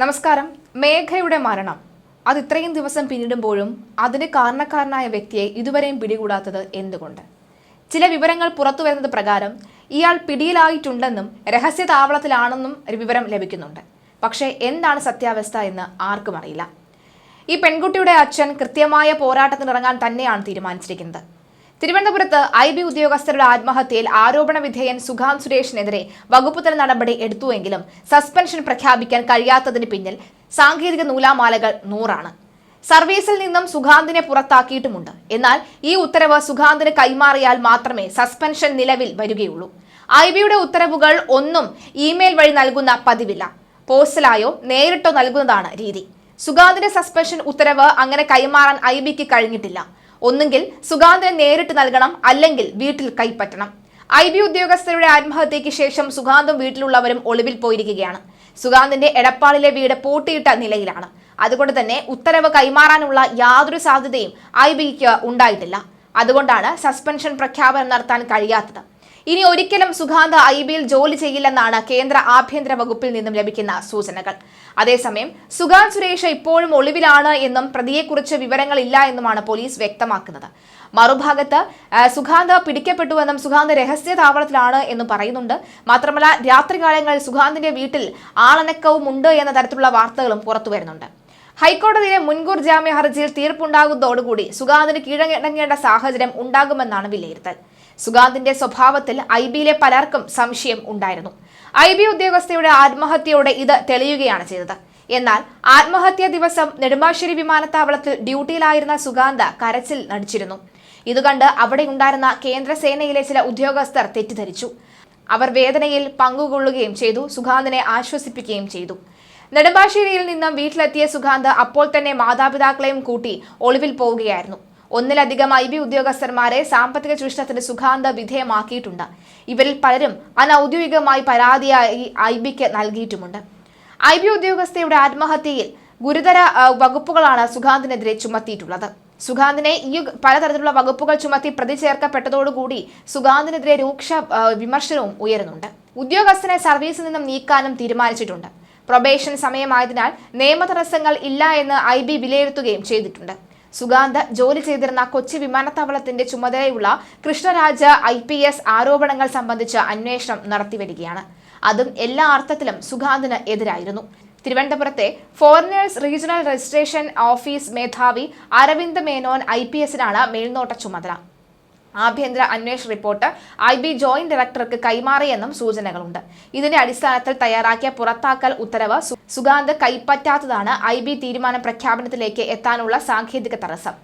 നമസ്കാരം. മേഘയുടെ മരണം. അത് ഇത്രയും ദിവസം പിന്നിടുമ്പോഴും അതിന് കാരണക്കാരനായ വ്യക്തിയെ ഇതുവരെയും പിടികൂടാത്തത് എന്തുകൊണ്ട്? ചില വിവരങ്ങൾ പുറത്തു വരുന്നത് പ്രകാരം ഇയാൾ പിടിയിലായിട്ടുണ്ടെന്നും രഹസ്യ താവളത്തിലാണെന്നും വിവരം ലഭിക്കുന്നുണ്ട്. പക്ഷേ എന്താണ് സത്യാവസ്ഥ എന്ന് ആർക്കും അറിയില്ല. ഈ പെൺകുട്ടിയുടെ അച്ഛൻ കൃത്യമായ പോരാട്ടത്തിനിറങ്ങാൻ തന്നെയാണ് തീരുമാനിച്ചിരിക്കുന്നത്. തിരുവനന്തപുരത്ത് ഐ ബി ഉദ്യോഗസ്ഥരുടെ ആത്മഹത്യയിൽ ആരോപണ വിധേയൻ സുഖാന്ത് സുരേഷിനെതിരെ വകുപ്പുതല നടപടി എടുത്തുവെങ്കിലും സസ്പെൻഷൻ പ്രഖ്യാപിക്കാൻ കഴിയാത്തതിന് പിന്നിൽ സാങ്കേതിക നൂലാമാലകൾ നൂറാണ്. സർവീസിൽ നിന്നും സുഖാന്തിനെ പുറത്താക്കിയിട്ടുമുണ്ട്. എന്നാൽ ഈ ഉത്തരവ് സുഖാന്തിന് കൈമാറിയാൽ മാത്രമേ സസ്പെൻഷൻ നിലവിൽ വരികയുള്ളൂ. ഐ ബിയുടെ ഉത്തരവുകൾ ഒന്നും ഇമെയിൽ വഴി നൽകുന്ന പതിവില്ല. പോസ്റ്റലായോ നേരിട്ടോ നൽകുന്നതാണ് രീതി. സുഗാന്തിന്റെ സസ്പെൻഷൻ ഉത്തരവ് അങ്ങനെ കൈമാറാൻ ഐ ബിക്ക് കഴിഞ്ഞിട്ടില്ല. ഒന്നുകിൽ സുഗാന്തിനെ നേരിട്ട് നൽകണം അല്ലെങ്കിൽ വീട്ടിൽ കൈപ്പറ്റണം. ഐ ബി ഉദ്യോഗസ്ഥരുടെ ആത്മഹത്യയ്ക്ക് ശേഷം സുഗാന്തും വീട്ടിലുള്ളവരും ഒളിവിൽ പോയിരിക്കുകയാണ്. സുഗാന്തിന്റെ എടപ്പാളിലെ വീട് പൂട്ടിയിട്ട നിലയിലാണ്. അതുകൊണ്ട് തന്നെ ഉത്തരവ് കൈമാറാനുള്ള യാതൊരു സാധ്യതയും ഐ ബിക്ക് ഉണ്ടായിട്ടില്ല. അതുകൊണ്ടാണ് സസ്പെൻഷൻ പ്രഖ്യാപനം നടത്താൻ കഴിയാത്തത്. ഇനി ഒരിക്കലും സുഗാന്ത ഐ ബിയിൽ ജോലി ചെയ്യില്ലെന്നാണ് കേന്ദ്ര ആഭ്യന്തര വകുപ്പിൽ നിന്നും ലഭിക്കുന്ന സൂചനകൾ. അതേസമയം സുഗാന്ത് സുരേഷ് ഇപ്പോഴും ഒളിവിലാണ് എന്നും പ്രതിയെക്കുറിച്ച് വിവരങ്ങളില്ല എന്നുമാണ് പോലീസ് വ്യക്തമാക്കുന്നത്. മറുഭാഗത്ത് സുഗാന്ത പിടിക്കപ്പെട്ടുവെന്നും സുഗാന്ത് രഹസ്യ താവളത്തിലാണ് എന്നും പറയുന്നുണ്ട്. മാത്രമല്ല രാത്രികാലങ്ങളിൽ സുഗാന്തിന്റെ വീട്ടിൽ ആളനക്കവും ഉണ്ട് എന്ന തരത്തിലുള്ള വാർത്തകളും പുറത്തു വരുന്നുണ്ട്. ഹൈക്കോടതിയിലെ മുൻകൂർ ജാമ്യ ഹർജിയിൽ തീർപ്പുണ്ടാകുന്നതോടുകൂടി സുഗാന്തിന് കീഴടങ്ങേണ്ട സാഹചര്യം ഉണ്ടാകുമെന്നാണ് വിലയിരുത്തൽ. സുഗാന്തിന്റെ സ്വഭാവത്തിൽ ഐ ബിയിലെ പലർക്കും സംശയം ഉണ്ടായിരുന്നു. ഐ ബി ഉദ്യോഗസ്ഥയുടെ ആത്മഹത്യയോടെ ഇത് തെളിയുകയാണ് ചെയ്തത്. എന്നാൽ ആത്മഹത്യാ ദിവസം നെടുമ്പാശ്ശേരി വിമാനത്താവളത്തിൽ ഡ്യൂട്ടിയിലായിരുന്ന സുഗാന്ത കരച്ചിൽ നടിച്ചിരുന്നു. ഇതുകണ്ട് അവിടെ ഉണ്ടായിരുന്ന കേന്ദ്രസേനയിലെ ചില ഉദ്യോഗസ്ഥർ തെറ്റിദ്ധരിച്ചു. അവർ വേദനയിൽ പങ്കുകൊള്ളുകയും ചെയ്തു സുഗാന്തിനെ ആശ്വസിപ്പിക്കുകയും ചെയ്തു. നെടുമ്പാശ്ശേരിയിൽ നിന്നും വീട്ടിലെത്തിയ സുഗാന്ത് അപ്പോൾ തന്നെ മാതാപിതാക്കളെയും കൂട്ടി ഒളിവിൽ പോവുകയായിരുന്നു. ഒന്നിലധികം ഐ ബി ഉദ്യോഗസ്ഥന്മാരെ സാമ്പത്തിക ചൂഷണത്തിന് സുഖാന്ത വിധേയമാക്കിയിട്ടുണ്ട്. ഇവരിൽ പലരും അനൌദ്യോഗികമായി പരാതിയായി ഐ ബിക്ക് നൽകിയിട്ടുമുണ്ട്. ഐ ബി ഉദ്യോഗസ്ഥയുടെ ആത്മഹത്യയിൽ ഗുരുതര വകുപ്പുകളാണ് സുഖാന്തിനെതിരെ ചുമത്തിയിട്ടുള്ളത്. സുഗാന്തിനെ ഈ പലതരത്തിലുള്ള വകുപ്പുകൾ ചുമത്തി പ്രതി ചേർക്കപ്പെട്ടതോടുകൂടി സുഗാന്തിനെതിരെ രൂക്ഷ വിമർശനവും ഉയരുന്നുണ്ട്. ഉദ്യോഗസ്ഥനെ സർവീസിൽ നിന്നും നീക്കാനും തീരുമാനിച്ചിട്ടുണ്ട്. പ്രൊബേഷൻ സമയമായതിനാൽ നിയമ തടസ്സങ്ങൾ ഇല്ല എന്ന് ഐ ബി വിലയിരുത്തുകയും ചെയ്തിട്ടുണ്ട്. സുഗാന്ത് ജോലി ചെയ്തിരുന്ന കൊച്ചി വിമാനത്താവളത്തിന്റെ ചുമതലയുള്ള കൃഷ്ണരാജ ഐ പി എസ് ആരോപണങ്ങൾ സംബന്ധിച്ച് അന്വേഷണം നടത്തിവരികയാണ്. അതും എല്ലാ അർത്ഥത്തിലും സുഗാന്തിന് എതിരായിരുന്നു. തിരുവനന്തപുരത്തെ ഫോറിനേഴ്സ് റീജിയണൽ രജിസ്ട്രേഷൻ ഓഫീസ് മേധാവി അരവിന്ദ് മേനോൻ ഐ പി എസിനാണ് മേൽനോട്ട ചുമതല. ആഭ്യന്തര അന്വേഷണ റിപ്പോർട്ട് ഐ ബി ജോയിന്റ് ഡയറക്ടർക്ക് കൈമാറിയെന്നും സൂചനകളുണ്ട്. ഇതിന്റെ അടിസ്ഥാനത്തിൽ തയ്യാറാക്കിയ പുറത്താക്കൽ ഉത്തരവ് സുഗാന്ത് കൈപ്പറ്റാത്തതാണ് ഐ ബി തീരുമാന പ്രഖ്യാപനത്തിലേക്ക് എത്താനുള്ള സാങ്കേതിക തടസ്സം.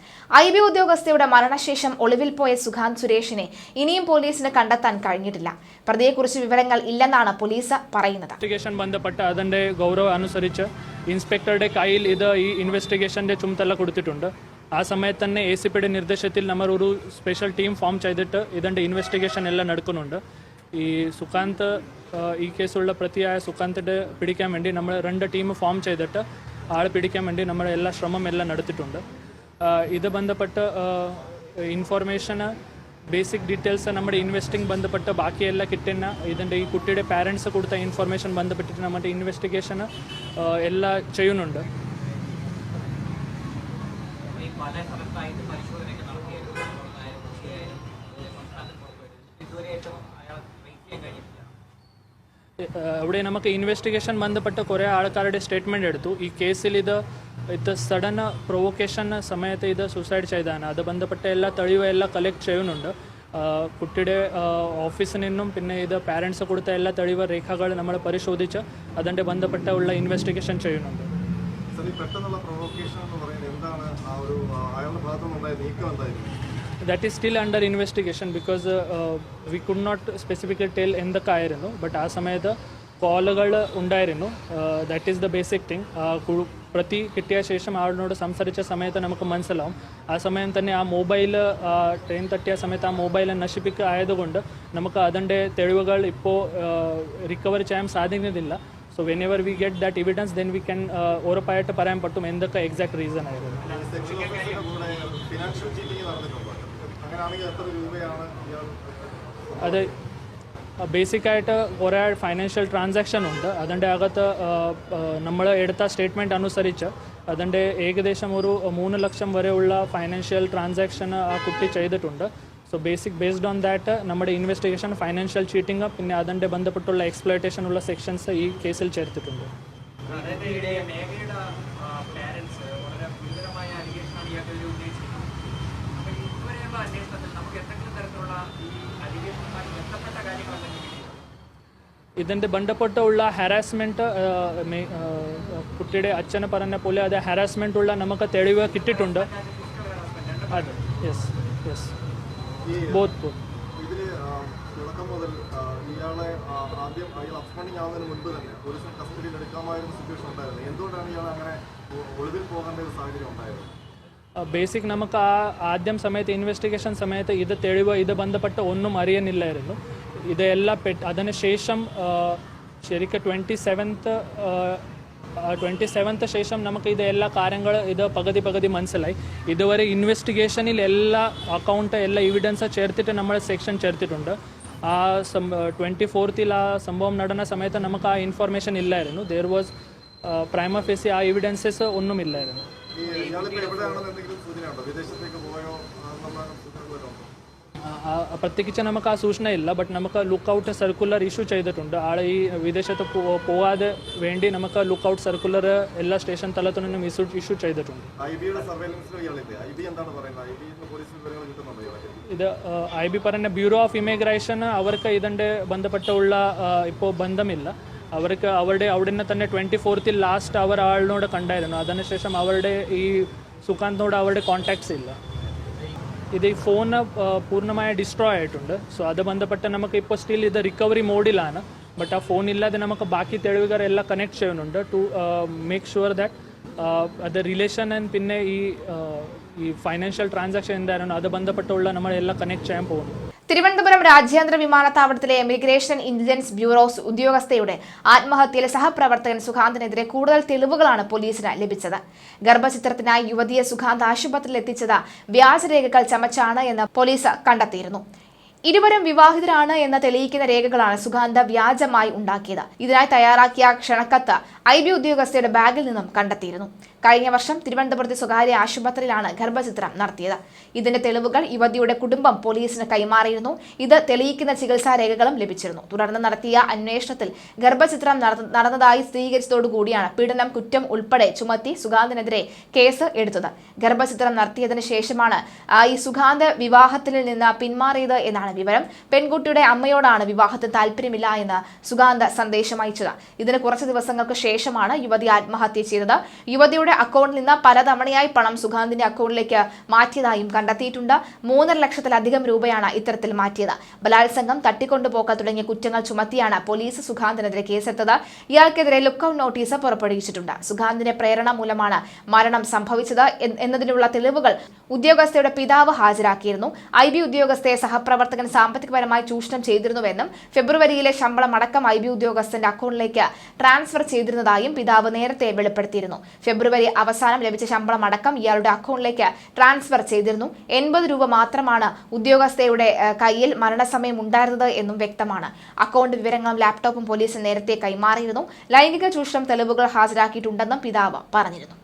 ഐ ബി ഉദ്യോഗസ്ഥയുടെ മരണശേഷം ഒളിവിൽ പോയ സുഗാന്ത് സുരേഷിനെ ഇനിയും പോലീസിന് കണ്ടെത്താൻ കഴിഞ്ഞിട്ടില്ല. പ്രതിയെക്കുറിച്ച് വിവരങ്ങൾ ഇല്ലെന്നാണ് പോലീസ് പറയുന്നത്. ബന്ധപ്പെട്ട് അതിന്റെ ഗൗരവം അനുസരിച്ച് ഇൻസ്പെക്ടറുടെ കയ്യിൽ ഇത് ഈ ഇൻവെസ്റ്റിഗേഷന്റെ ചുമതല കൊടുത്തിട്ടുണ്ട്. ആ സമയത്ത് തന്നെ എ സി പിയുടെ നിർദ്ദേശത്തിൽ നമ്മൾ ഒരു സ്പെഷ്യൽ ടീം ഫോം ചെയ്തിട്ട് ഇതിന്റെ ഇൻവെസ്റ്റിഗേഷൻ എല്ലാം നടക്കുന്നുണ്ട്. ഈ സുഖാന്ത് ഈ കേസുള്ള പ്രതിയായ സുഖാന്തിന്റെ പിടിക്കാൻ വേണ്ടി നമ്മൾ രണ്ട് ടീം ഫോം ചെയ്തിട്ട് ആളെ പിടിക്കാൻ വേണ്ടി നമ്മൾ എല്ലാ ശ്രമം എല്ലാം നടത്തിയിട്ടുണ്ട്. ഇത് ബന്ധപ്പെട്ട് ഇൻഫോർമേഷന് ബേസിക് ഡീറ്റെയിൽസ് നമ്മുടെ ഇൻവെസ്റ്റിംഗ് ബന്ധപ്പെട്ട് ബാക്കിയെല്ലാം കിട്ടുന്ന ഇതിന്റെ ഈ കുട്ടിയുടെ പാരൻസ് കൊടുത്ത ഇൻഫർമേഷൻ ബന്ധപ്പെട്ടിട്ട് നമ്മുടെ ഇൻവെസ്റ്റിഗേഷൻ എല്ലാം ചെയ്യുന്നുണ്ട്. ഏഹ് ഇവിടെ നമുക്ക് ഇൻവെസ്റ്റിഗേഷൻ ബന്ധപ്പെട്ട് കുറേ ആൾക്കാരുടെ സ്റ്റേറ്റ്മെന്റ് എടുത്തു. ഈ കേസിൽ ഇത് ഇത് സഡൻ പ്രൊവോക്കേഷൻ സമയത്ത് ഇത് സൂസൈഡ് ചെയ്തതാണ്. അത് ബന്ധപ്പെട്ട എല്ലാ തെളിവും എല്ലാം കളക്ട് ചെയ്യുന്നുണ്ട്. കുട്ടിയുടെ ഓഫീസിൽ നിന്നും പിന്നെ ഇത് പാരൻസ് കൊടുത്ത എല്ലാ തെളിവ് രേഖകൾ നമ്മൾ പരിശോധിച്ച് അതിന്റെ ബന്ധപ്പെട്ട ഉള്ള ഇൻവെസ്റ്റിഗേഷൻ ചെയ്യുന്നുണ്ട്. പ്രൊവോക്കേഷൻ നീക്കം that is still under investigation because we could not specifically tell എന്തൊക്കെ ആയിരുന്നു ബട്ട് ആ സമയത്ത് കോളുകൾ ഉണ്ടായിരുന്നു. That is the basic thing പ്രതി കിട്ടിയ ശേഷം ആളിനോട് സംസാരിച്ച സമയത്ത് നമുക്ക് മനസ്സിലാവും. ആ സമയം തന്നെ ആ മൊബൈൽ ട്രെയിൻ തട്ടിയ സമയത്ത് ആ മൊബൈൽ നശിപ്പിക്കുക ആയതുകൊണ്ട് നമുക്ക് അതിന്റെ തെളിവുകൾ ഇപ്പോൾ റിക്കവർ ചെയ്യാൻ സാധിക്കുന്നില്ല. So whenever we get that evidence then we can ഉറപ്പായിട്ട് പറയാൻ പറ്റും എന്തൊക്കെ എക്സാക്ട് റീസൺ ആയിരുന്നു. അത് ബേസിക്കായിട്ട് കുറേ ഫൈനാൻഷ്യൽ ട്രാൻസാക്ഷൻ ഉണ്ട്. അതിന്റെ അകത്ത് നമ്മൾ എടുത്ത സ്റ്റേറ്റ്മെന്റ് അനുസരിച്ച് അതിന്റെ ഏകദേശം ഒരു മൂന്ന് ലക്ഷം വരെയുള്ള ഫൈനാൻഷ്യൽ ട്രാൻസാക്ഷൻ ആ കുട്ടി ചെയ്തിട്ടുണ്ട്. So basic based on that നമ്മുടെ ഇൻവെസ്റ്റിഗേഷൻ ഫൈനാൻഷ്യൽ ചീറ്റിംഗ് പിന്നെ അതിന്റെ ബന്ധപ്പെട്ടുള്ള എക്സ്പ്ലോയിറ്റേഷൻ ഉള്ള സെക്ഷൻസ് ഈ കേസിൽ ചേർത്തിട്ടുണ്ട്. കിട്ടിയിട്ടുണ്ടോ ഇതിന്റെ ബന്ധപ്പെട്ടുള്ള ഹരാസ്മെന്റ് കുട്ടിയുടെ അച്ഛന് പറഞ്ഞ പോലെ അത് ഹരാസ്മെന്റ് ഉള്ള നമുക്ക് തെളിവ് കിട്ടിയിട്ടുണ്ട്. അതെ യെസ് യെസ് ബോത്ത് ബോത്ത് ഇതിൽ ആ, തുടക്കം മുതൽ ഇയാളെ ആദ്യം അയാൾ അബ്സ്കോണ്ടിങ് ആവുന്നതിന് മുൻപ് തന്നെ പോലീസിന് കസ്റ്റഡിയിൽ എടുക്കാമായിരുന്ന സിറ്റുവേഷൻ ഉണ്ടായിരുന്നു. എന്തുകൊണ്ടാണ് ഇയാൾ അങ്ങനെ ഒ- ഒളിവിൽ പോകേണ്ട ഒരു സാഹചര്യം ഉണ്ടായത്? ബേസിക് നമുക്ക് ആ ആദ്യം സമയത്ത് ഇൻവെസ്റ്റിഗേഷൻ സമയത്ത് ഇത് തെളിവ് ഇത് ബന്ധപ്പെട്ട് ഒന്നും അറിയുന്നില്ലായിരുന്നു ഇതെല്ലാം പെട്ട് അതിനുശേഷം ശരിക്കും ട്വന്റി സെവൻത്ത് ട്വന്റി സെവൻത്ത് ശേഷം നമുക്ക് ഇത് എല്ലാ കാര്യങ്ങൾ ഇത് പകുതി പകുതി മനസ്സിലായി. ഇതുവരെ ഇൻവെസ്റ്റിഗേഷനിൽ എല്ലാ അക്കൗണ്ട് എല്ലാ എവിഡൻസ് ചേർത്തിട്ട് നമ്മൾ സെക്ഷൻ ചേർത്തിട്ടുണ്ട്. ആ ട്വന്റി ഫോർത്തിൽ ആ സംഭവം നടന്ന സമയത്ത് നമുക്ക് ആ ഇൻഫർമേഷൻ ഇല്ലായിരുന്നു. ദർ വാസ് പ്രൈമ ഫേസി ആ എവിഡൻസസ് ഒന്നുമില്ലായിരുന്നു ഈ ഇയാളിപ്പോൾ എവിടെയാണെന്ന് എന്തെങ്കിലും സൂചനയുണ്ടോ വിദേശത്തേക്ക് പോയോ ആ, എന്നുള്ള സൂചനകളൊക്കെ ഉണ്ടോ ആ, ആ, പ്രത്യേകിച്ച് നമുക്ക് ആ സൂചന ഇല്ല ബട്ട് നമുക്ക് ലുക്ക് ഔട്ട് സർക്കുലർ ഇഷ്യൂ ചെയ്തിട്ടുണ്ട്. ആളെ ഈ വിദേശത്ത് പോകാതെ വേണ്ടി നമുക്ക് ലുക്ക് ഔട്ട് സർക്കുലർ എല്ലാ സ്റ്റേഷൻ തലത്തു നിന്നും ഇഷ്യൂ ഇഷ്യൂ ചെയ്തിട്ടുണ്ട്. ഇത് ഐ ബി പറഞ്ഞ ബ്യൂറോ ഓഫ് ഇമിഗ്രേഷൻ അവർക്ക് ഇതിന്റെ ബന്ധപ്പെട്ടുള്ള ഇപ്പോൾ ബന്ധമില്ല. അവർക്ക് അവരുടെ അവിടുന്ന് തന്നെ ട്വന്റി ഫോർത്തിൽ ലാസ്റ്റ് അവർ ആളിനോട് കണ്ടായിരുന്നു. അതിനുശേഷം അവരുടെ ഈ സുഖാന്തിനോട് അവരുടെ കോൺടാക്ട്സ് ഇല്ല. ഇത് ഈ ഫോൺ പൂർണമായ ഡിസ്ട്രോയ് ആയിട്ടുണ്ട്. സോ അത് ബന്ധപ്പെട്ട് നമുക്ക് ഇപ്പോൾ സ്റ്റിൽ ഇത് റിക്കവറി മോഡിലാണ് ബട്ട് ആ ഫോൺ ഇല്ലാതെ നമുക്ക് ബാക്കി തെളിവുകൾ എല്ലാം കണക്ട് ചെയ്യുന്നുണ്ട് ടു മേക്ക് ഷുവർ ദാറ്റ് അത് റിലേഷൻ ആൻഡ് പിന്നെ ഈ uh, ഈ ഫൈനാൻഷ്യൽ ട്രാൻസാക്ഷൻ എന്തായിരുന്നു അത് ബന്ധപ്പെട്ടുള്ള നമ്മളെല്ലാം കണക്ട് ചെയ്യാൻ പോകുന്നു. തിരുവനന്തപുരം രാജ്യാന്തര വിമാനത്താവളത്തിലെ ഇമിഗ്രേഷൻ ഇന്റലിജൻസ് ബ്യൂറോസ് ഉദ്യോഗസ്ഥയുടെ ആത്മഹത്യയിലെ സഹപ്രവർത്തകൻ സുഖാന്തിനെതിരെ കൂടുതൽ തെളിവുകളാണ് പോലീസിന് ലഭിച്ചത്. ഗർഭചിത്രത്തിനായി യുവതിയെ സുഖാന്ത് ആശുപത്രിയിൽ എത്തിച്ചത് വ്യാജരേഖകൾ ചമച്ചാണ് എന്ന് പോലീസ് കണ്ടെത്തിയിരുന്നു. ഇരുവരും വിവാഹിതരാണ് എന്ന് തെളിയിക്കുന്ന രേഖകളാണ് സുഗാന്ത വ്യാജമായി ഉണ്ടാക്കിയത്. ഇതിനായി തയ്യാറാക്കിയ ക്ഷണക്കത്ത് ഐ ബി ഉദ്യോഗസ്ഥയുടെ ബാഗിൽ നിന്നും കണ്ടെത്തിയിരുന്നു. കഴിഞ്ഞ വർഷം തിരുവനന്തപുരത്ത് സ്വകാര്യ ആശുപത്രിയിലാണ് ഗർഭചിത്രം നടത്തിയത്. ഇതിന്റെ തെളിവുകൾ യുവതിയുടെ കുടുംബം പോലീസിന് കൈമാറിയിരുന്നു. ഇത് തെളിയിക്കുന്ന ചികിത്സാ രേഖകളും ലഭിച്ചിരുന്നു. തുടർന്ന് നടത്തിയ അന്വേഷണത്തിൽ ഗർഭചിത്രം നടന്ന- നടന്നതായി സ്ഥിരീകരിച്ചതോടുകൂടിയാണ് പീഡനം കുറ്റം ഉൾപ്പെടെ ചുമത്തി സുഗാന്തിനെതിരെ കേസ് എടുത്തത്. ഗർഭചിത്രം നടത്തിയതിനു ശേഷമാണ് ഈ സുഗാന്ത് വിവാഹത്തിൽ നിന്ന് പിന്മാറിയത് എന്നാണ് വിവരം. പെൺകുട്ടിയുടെ അമ്മയോടാണ് വിവാഹത്തിന് താല്പര്യമില്ല എന്ന് സുഗാന്ത സന്ദേശം അയച്ചത്. ഇതിന് കുറച്ച് ദിവസങ്ങൾക്ക് ശേഷമാണ് യുവതി ആത്മഹത്യ ചെയ്തത്. യുവതിയുടെ അക്കൗണ്ടിൽ നിന്ന് പലതവണയായി പണം സുഗാന്തിന്റെ അക്കൗണ്ടിലേക്ക് മാറ്റിയതായും കണ്ടെത്തിയിട്ടുണ്ട്. മൂന്നര ലക്ഷത്തിലധികം രൂപയാണ് ഇത്തരത്തിൽ മാറ്റിയത്. ബലാത്സംഗം തട്ടിക്കൊണ്ടുപോക്ക തുടങ്ങിയ കുറ്റങ്ങൾ ചുമത്തിയാണ് പോലീസ് സുഗാന്തിനെതിരെ കേസെടുത്തത്. ഇയാൾക്കെതിരെ ലുക്കൌട്ട് നോട്ടീസ് പുറപ്പെടുവിച്ചിട്ടുണ്ട്. സുഗാന്തിന്റെ പ്രേരണ മൂലമാണ് മരണം സംഭവിച്ചത് എന്നതിനുള്ള തെളിവുകൾ ഉദ്യോഗസ്ഥയുടെ പിതാവ് ഹാജരാക്കിയിരുന്നു. ഐ ബി ഉദ്യോഗസ്ഥയെ സഹപ്രവർത്തകൻ സാമ്പത്തികപരമായി ചൂഷണം ചെയ്തിരുന്നുവെന്നും ഫെബ്രുവരിയിലെ ശമ്പളം അടക്കം ഐ ബി ഉദ്യോഗസ്ഥന്റെ അക്കൗണ്ടിലേക്ക് ട്രാൻസ്ഫർ ചെയ്തിരുന്നതായും പിതാവ് നേരത്തെ വെളിപ്പെടുത്തിയിരുന്നു. ഫെബ്രുവരി അവസാനം ലഭിച്ച ശമ്പളം അടക്കം ഇയാളുടെ അക്കൗണ്ടിലേക്ക് ട്രാൻസ്ഫർ ചെയ്തിരുന്നു. എൺപത് രൂപ മാത്രമാണ് ഉദ്യോഗസ്ഥയുടെ കയ്യിൽ മരണസമയം ഉണ്ടായിരുന്നത് എന്നും വ്യക്തമാണ്. അക്കൗണ്ട് വിവരങ്ങളും ലാപ്ടോപ്പും പോലീസ് നേരത്തെ കൈമാറിയിരുന്നു. ലൈംഗിക ചൂഷണം തെളിവുകൾ ഹാജരാക്കിയിട്ടുണ്ടെന്നും പിതാവ് പറഞ്ഞിരുന്നു.